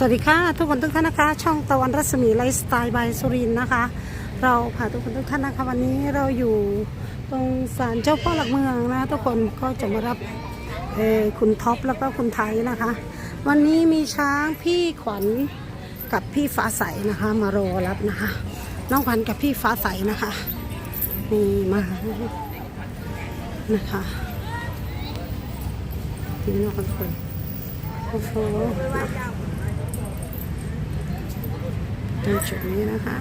สวัสดีค่ะ ทุกคนทุกท่านนะคะ ช่องตะวันรัศมีไลฟ์สไตล์บายสุรินนะคะ เราพาทุกคนทุกท่านนะคะ วันนี้เราอยู่ตรงศาลเจ้าพ่อหลักเมืองนะ ทุกคนก็จะมารับคุณท็อปแล้วก็คุณไทยนะคะ วันนี้มีช้างพี่ขวัญกับพี่ฟ้าใสนะคะ มารอรับนะคะ น้องขวัญกับพี่ฟ้าใสนะคะนี่มานะคะนี่นะคะทุกคนโอ้โห ตรงจุดนี้นะคะ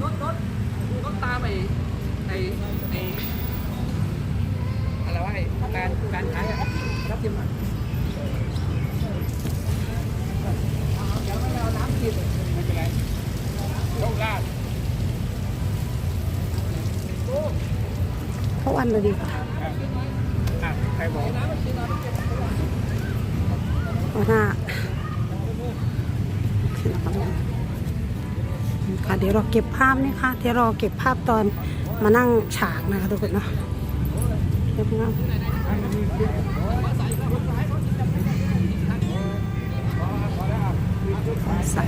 ก็ตามไอ้ไอ้ไอ้อะไรวะไอการการใช้อะรับทิมอะเดี๋ยวไม่เอาน้ำกินไม่เป็นไรโชคลาภเพราะวันเลยดีกว่าอะใครบอกเพราะหน้าค่ะเดี๋ยวเราเก็บภาพนี่ค่ะเดี๋ยวเรอเก็บภาพตอนมานั่งฉากนะคะทุกคนเนาะเดี๋ยวนะใส่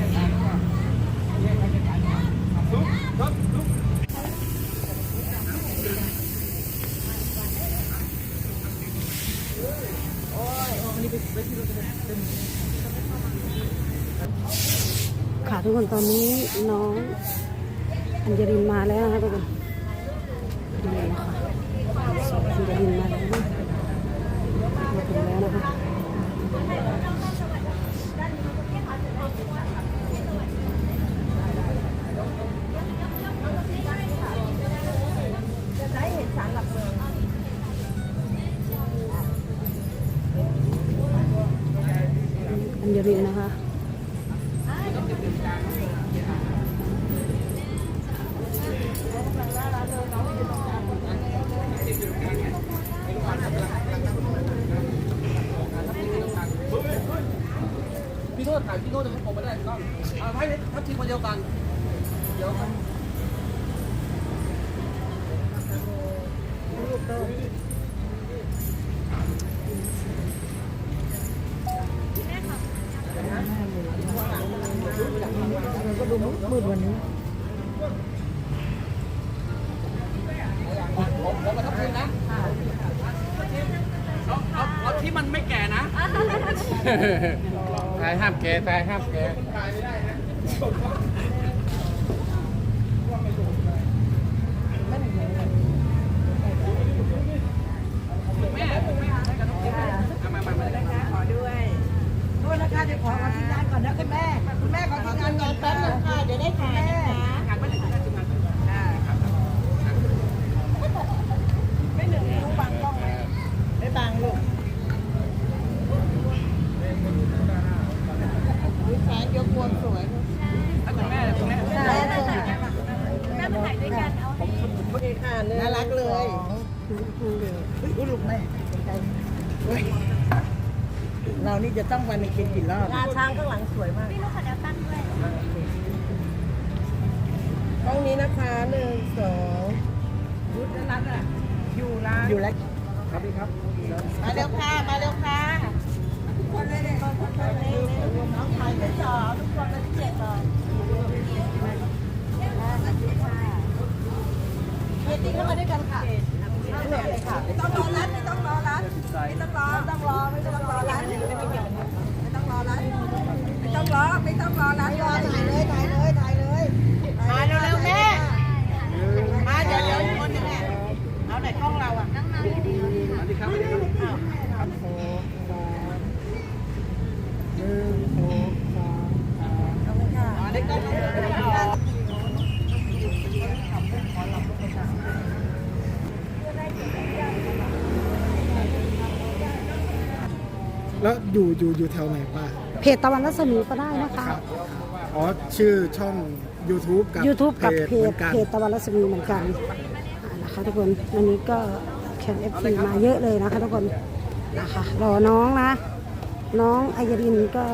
ค่ะทุกคนตอนนี้น้องอัญญรินมาแล้วนะคะทุกคนนี่นะคะอัญญรินมาแล้วนะมาถึงแล้วนะคะ ผมผมมาทับทีมนะเอาเอาเอาที่มันไม่แก่นะตายห้ามแกตายห้ามแกแม่แม่ให้กับน้องทีมมามามามาขอด้วยด้วยนะคะเดี๋ยวขอขอทีมงานก่อนนะคุณแม่ คุณแม่ขอทีมงานก่อนแป๊บนึงค่ะเดี๋ยว ได้ถ่ายนะคะงานไม่ได้งานทำงานค่ะไม่หนึ่งรู้บังกล้องไหมไม่บังลูกอุ๊ยแฟนยกวงสวยคุณแม่คุณแม่ได้เลยแม่ถ่ายด้วยกันเอาให้ค่ะน่ารักเลยอุ้ยลูกแม่เรานี่จะต้องวันนึงกินกี่รอบงาช้างข้างหลังสวยมาก ล้องนี้นะคะหนึ่งสองยุดร้านอะอยู่ร้านอยู่แล้วครับพี่ครับ มาเร็วค่ะ มาเร็วค่ะทุกคนเลยเนี่ยทุกคนเลยน้องชายเป็นสองทุกคนเป็นเจ็ดเลยเฮียติ๊กเข้ามาด้วยกันค่ะเลยค่ะไม่ต้องรอร้านไม่ต้องรอร้านไม่ต้องรอไม่ต้องรอไม่ต้องรอร้านไม่ต้องรอร้านไม่ต้องรอไม่ต้องรอร้านรอถ่ายเลยถ่ายเลยถ่ายเลยมาเร็วๆแม่ มาเดี๋ยวเดี๋ยวอีกคนหนึงเนี่ยเอาไหนกล้องเราอะ นั่งนานดี สวัสดีครับสวัสดีครับ ครับโค้งสามหนึ่งโค้งสามขอบคุณค่ะอ๋อได้กล้องแล้ว แล้ว อยู่อยู่อยู่แถวไหนป้าเพจตะวันรัศมีก็ได้นะคะอ๋อชื่อช่อง YouTube กับ YouTube กับเพเหมืจอนกันเพจตะวันรัศมีเหมือนกันอ่านะคะทุกคนวันนี้ก็แคนเอฟซีมาเยอะเลยนะคะทุกคนนะคะรอน้องนะ น้องอัยรินก็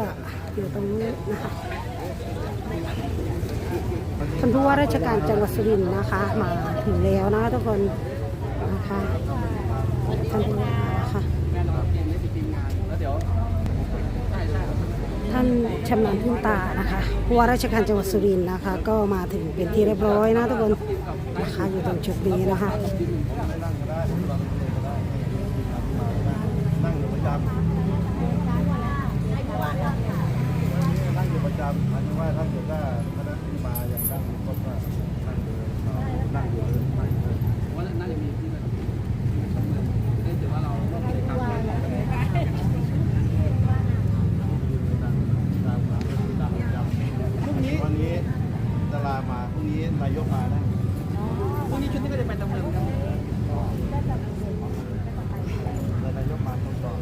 อยู่ตรงนี้นะคะท่านผู้ว่าราชการจังหวัดสุรินทร์นะคะ มาถึงแล้วนะคะทุกคนนะคะท่านผู้ว่านะคะ แม่นอนเตรียมได้ไป ท่านชำนาญพื้นตานะคะผู้ว่าราชการจังหวัดสุรินทร์นะคะ ก็มาถึงเป็นที่เรียบร้อยนะทุกคนนะคะอยู่ตรงจุดนี้นะคะนั่งอยู่ประจำนั่งอยู่ประจำหมายถึงว่าถ้าเกิดว่าคณะที่มาอย่างนั่งอยู่ก็ว่านั่งอยู่เลยนั่งอยู่เลยว่าน่าจะมีที่นั่นได้ถือว่าเราต้องกิจกรรม พรุ่งนี้วันนี้ดารามาพรุ่งนี้นายกมานะพรุ่งนี้ชุดนี้ก็จะไปดำเนินกันนายกมาตรงต่อ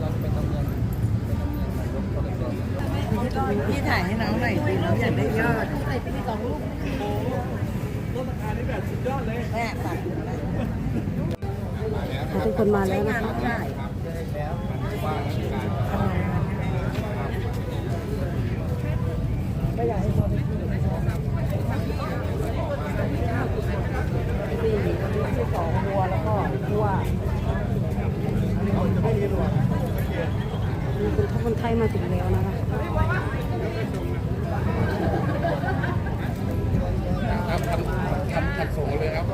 เราจะไปดำเนินไปดำเนินนายกก็เลยเป็นพี่ถ่ายให้น้องหน่อยสิน้องอยากได้ยอดแม่ตัดทุกคนมาแล้วงานะนคะ ได้ มีคุณทัพคนไทย มาถึงแล้วนะคะทำทำทำส่งเลยครับเ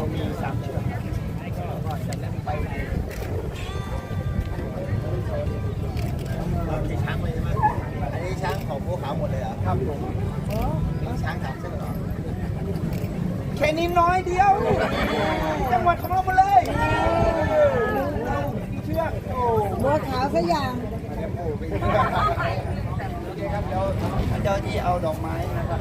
รามีสามเชือกเรามีช้างเลยใช่ไหมอันนี้ช้างของภูเขาหมดเลยเหรอครับผมช้างสามเชือกเหรอ แค่นี้น้อยเดียว จังหวัดของเราหมดเลย เชือกโอ้ บัวขาวสักอย่าง เดี๋ยวโอ้ไปโอเคครับเดี๋ยวเจ้าที่เอาดอกไม้นะครับ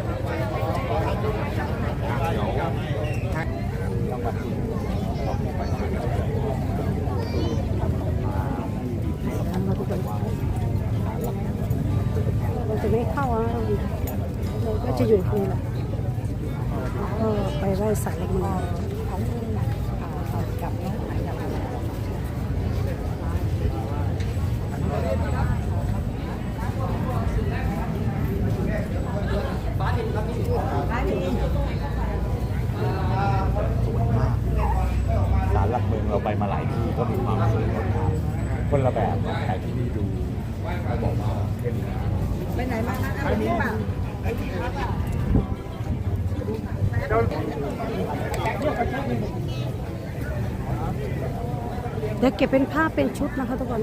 ทำมาทุกคนเราจะ ไม่เข้าอะเราก็จะอยู่คุยแหละก็ไปไหว้สารหลักเมืองกับน้องหายกับศาลหลักเมืองเราไปมาหลายที่ก็มีความสวยงามคนละแบบแต่ที่นี่ดูเขาบอกว่าเข้มงาม ไปไหนมาคะไปนี่ป่ะเดี๋ยวเก็บเป็นภาพเป็นชุดนะคะทุกคน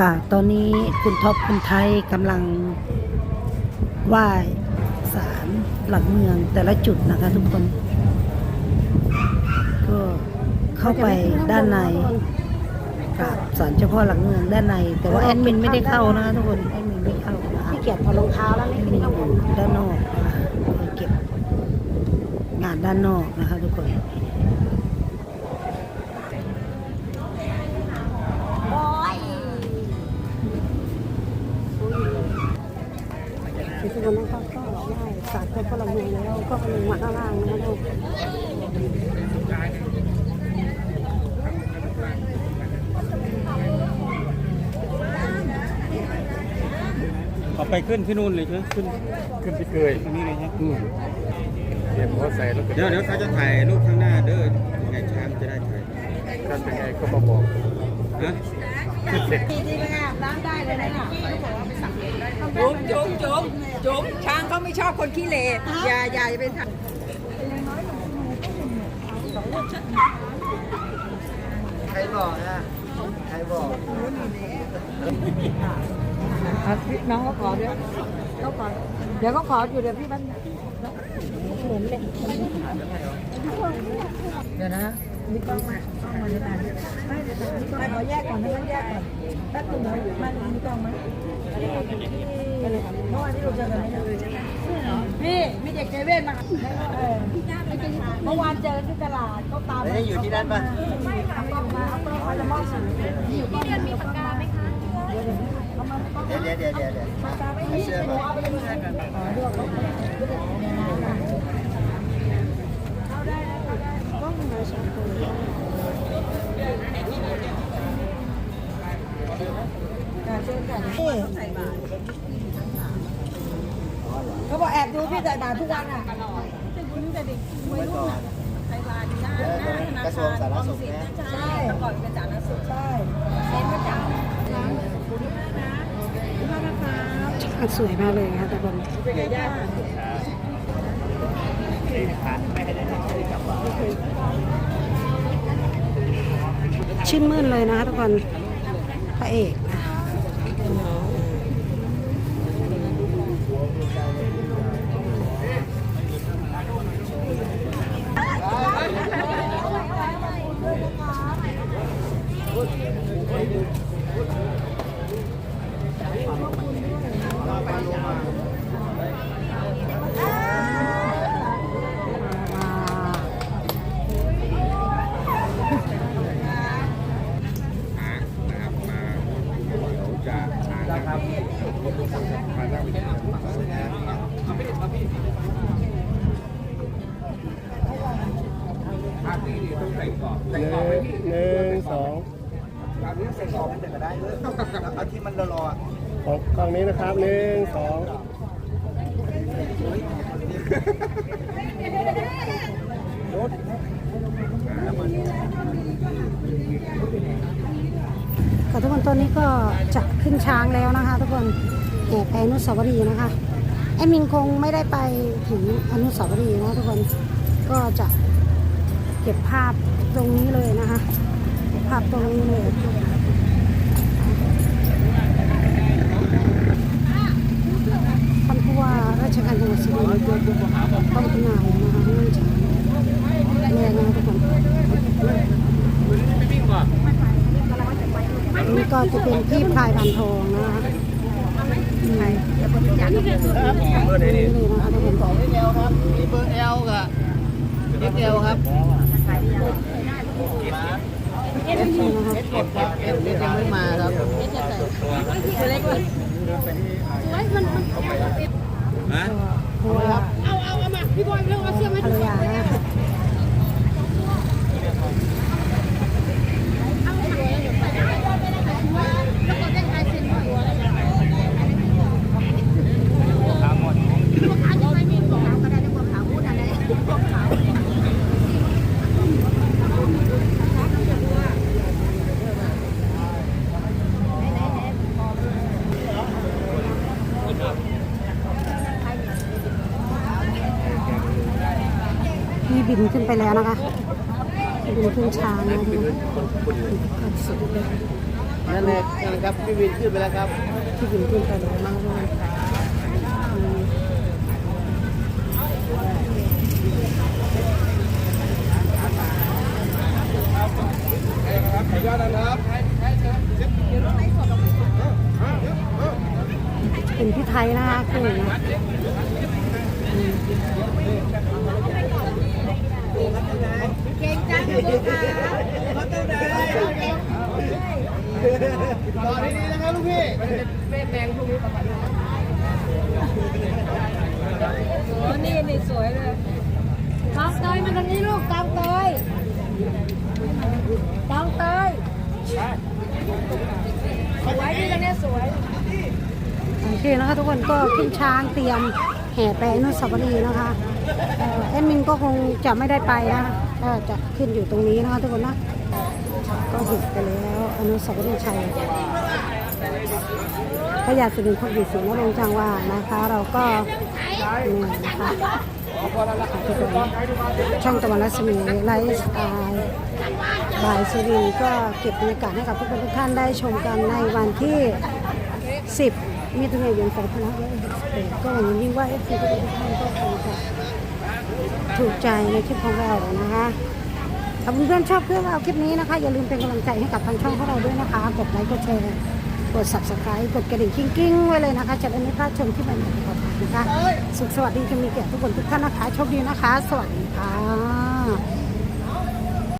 ค่ะ ตอนนี้คุณท็อปคุณไทยกำลังไหว้ศาลหลักเมืองแต่ละจุดนะคะทุกคน ก็เข้าไปด้านในกับศาลเจ้าพ่อหลักเมืองด้านใน แต่ว่าแอดมินไม่ได้เข้านะคะทุกคนแอดมินไม่เข้าที่เกียจพอรองเท้าแล้วไม่ได้เข้าด้านนอกนะคะไปเก็บงานด้านนอกนะคะทุกคน ได้ศาลเจ้าพ่อหลักเมืองแล้วก็ไปลงมาข้างล่างนะลูกเอาไปขึ้นที่นู่นเลยใช่ไหมขึ้นขึ้นที่เคยตรงนี้เลยใช่ไหมอืมเก็บหัวใส่แล้วก็เดี๋ยวเดี๋ยวเขาจะถ่ายรูปข้างหน้าเด้อยังไงช้างจะได้ถ่ายท่านเป็นไงก็มาบอกนะดีดีไหมอะน้ำได้เลยนะจุ๊บจุ๊บจุ๊บ จุ๊บช้างเขาไม่ชอบคนขี้เหร่อย่าอย่าไปทำใครบอกอะใครบอกน้องก็ขอด้วยก็ขอเดี๋ยวก็ขออยู่เดี๋ยวพี่บ้านเหมือนเลยเดี๋ยวนะมีกล้องมาล้องมาในตาไม่เดี๋ยวไม่ขอแยกก่อนนะแยกก่อนแป๊บนึงนะมันมีกล้องไหม เมื่อวานที่เราเจอกันไหมพี่มีเด็กเจเว่นมาเออเมื่อวานเจอที่ตลาดก็ตามแล้วอยู่ที่นั่นปะไม่ค่ะกล้องมาเอากล้องมาจะมอบสื่ออยู่ที่เดือนมีปากกาไหมคะเดี๋ยวเดี๋ยวเดี๋ยวเดี๋ยวเดี๋ยวไม่เชื่อป่ะ เขาบอกแอบดูพี่ใส่บาตรทุกวันอะกระทรวงสาธารณสุขนะใช่ก่อนเป็นจานะสุดใช่เห็นประจำช้างสวยมากเลยนะคะทุกคนชื่นมื่นเลยนะคะทุกคนพระเอกนะ นะครับมาเดี๋ยวจะนะครับ หนึ่งหนึ่งสองแบบนี้ใส่กรอบมันจะได้เลยเอาที่มันรอๆของกล้องนี้นะครับหนึ่งสองค่ะทุกคนตอนนี้ก็จะขึ้นช้างแล้วนะคะ ทุกคนแห่ไปอนุสาวรีย์นะคะแอดมินคงไม่ได้ไปถึงอนุสาวรีย์นะทุกคนก็จะ เก็บภาพตรงนี้เลยนะคะ ภาพตรงนี้เลยท่านผู้ว่าราชการจังหวัดสุรินทร์ต้องทนายนะคะเรื่องจากเนี่ยนะทุกคนอันนี้ก็จะเป็นที่พลายบานทองนะคะอืมนี่เลยนะคะทุกคนเอลครับมีเบอร์เอลกับเอ็กเอลครับ นี่ นะคะเอฟครับเอฟยังไม่มาครับฮะเพราะว่าเอาเอาเอามาพี่บอยเรื่องเอาเสื้อมาภรรยา บินขึ้นไปแล้วนะคะ บินขึ้นช้างนะทุกคนสุดเลยนั่นเลยนั่นครับพี่วินขึ้นไปแล้วครับที่บินขึ้นไปแล้วนะคะทุกคนอืมขออนุญาตนะครับเป็นพี่ไทยนะคะคือ ต่อดีๆนะครับลูกพี่แมงพวกนี้ประมาณนี่นี่สวยเลยตองเตยมาตรงนี้ลูกตองเตยตองเตยสวยดีตรงนี้สวยโอเคนะคะทุกคนก็ขึ้นช้างเตรียมแห่ไปอนุสาวรีย์นะคะเอ่อแอดมินก็คงจะไม่ได้ไปนะคะ ก็จะขึ้นอยู่ตรงนี้นะคะทุกคนนะก็เห็นไปแล้วอนุสาวรีย์ชัยพระยาสุรินทร์พักดีศรีนรงจังหวานะคะ เราก็นี่นะคะช่องตะวันรัศมีไลฟ์สไตล์บายสุรินทร์ก็เก็บบรรยากาศให้กับทุกคนทุกท่านได้ชมกันในวันที่ 10มิถุนายน2561ก็วันนี้ยิ่งว่าเอฟซีทุกท่านก็คงจะ ถูกใจในคลิปของเรานะคะถ้าเพื่อนๆชอบเพื่อนเราคลิปนี้นะคะ อย่าลืมเป็นกำลังใจให้กับทางช่องของเราด้วยนะคะ กดไลค์กดแชร์ กด subscribe กดกระดิ่งกิ้งๆ ไว้เลยนะคะ จะได้ไม่พลาดชมคลิปใหม่ๆของเรานะคะ สุขสวัสดีจะมีแก่ทุกคนทุกท่านนะคะ โชคดีนะคะ สวัสดีค่ะ